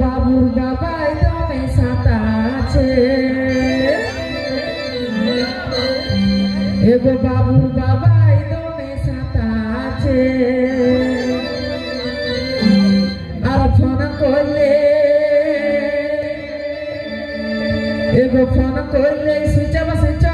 বাবুর বাবাই দমে সাতা আছে এগো বাবুর বাবাই দমে সাতা আছে আর ফোন করলে এগো ফোন করলে সুইচ বাতাছে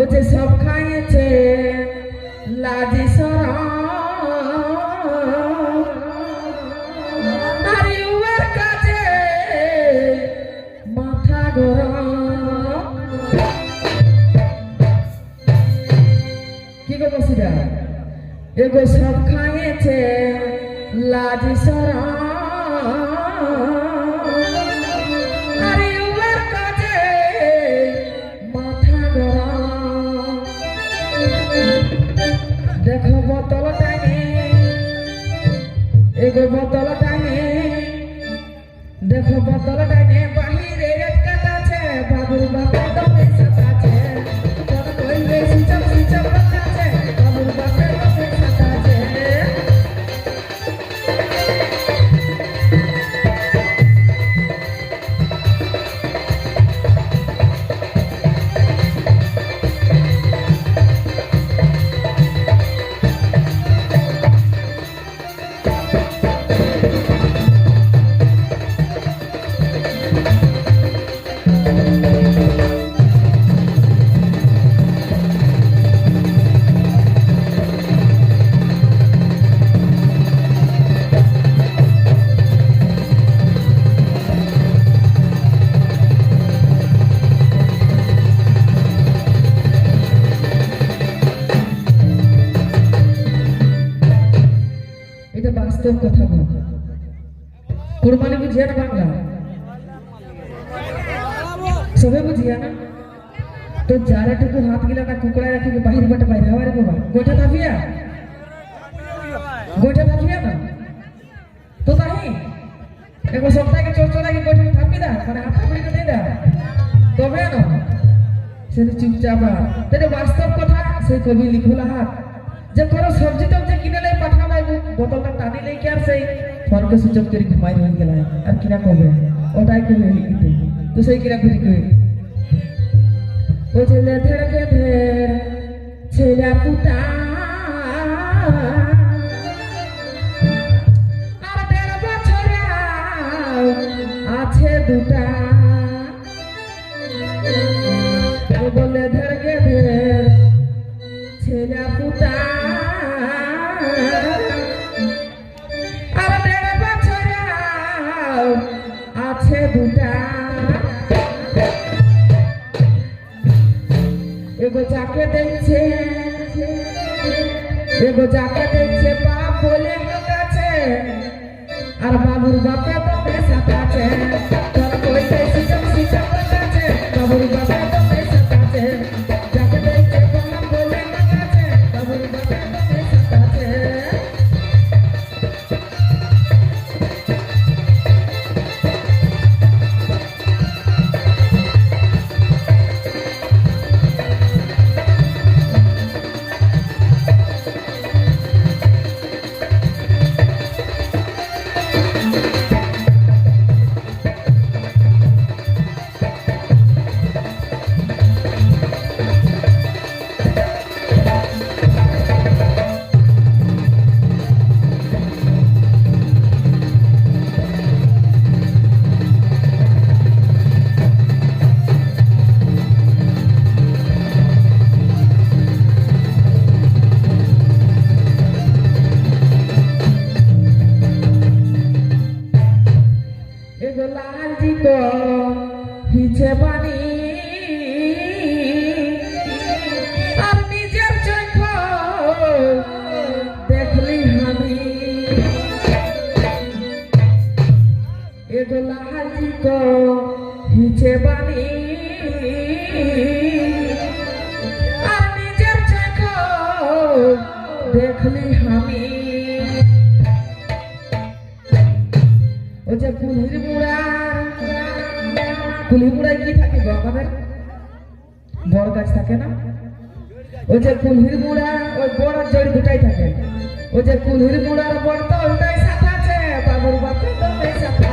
ও যে সব খাইয়েছে। লাজি উয়ার কাজে মাথা গরম কি গো বসিরা এগো সব খাইয়েছে, লাজি সরা। এটা বাস্তব কথা বল। কোরবানি বুঝিয়া না বাংলা? সবে বুঝিয়া না? তো যারাটুকু হাত গিলা না কুকুরায় রাখি বাহির বাটে বাইরে হওয়ারে বাবা। গোটা থাপিয়া? গোটা থাকিয়া না? তো তাহি? এগো সপ্তাহে চোর চোরাকে গোটা থাপি দা? মানে হাত পুড়িকে দিয়ে দা। তবে না? সেটা চুপচাপ তাহলে বাস্তব কথা সেই কবি লিখলা হাত। যে কোনো সবজি টবজি কিনে লাই পাঠা বোতলটা টানি কি আর সেই অফ করে ঘুমাই হয়ে গেল আর কিনা কবে? ওটাই তো সেই কিনা কবে ও ছেলে ছেলে পুতা। আছে দুটা। বলে দুটা এগো যাকে দেখছে এগো যাকে মার্জিত হিছে বাণী আর নিজের চোখ দেখলি আমি এগুলা হাজিত হিছে বাণী কুলি কুলহিমুড়ায় কি থাকে গঙ্গামের বর গাছ থাকে না? ওই যে কুলহির মুড়া ওই বড় জড়ি দুটাই থাকে। ওই যে কুলহির মুড়ার বড় তো ওটাই সাথে আছে, বাবুর বাপ তো ওটাই সাথে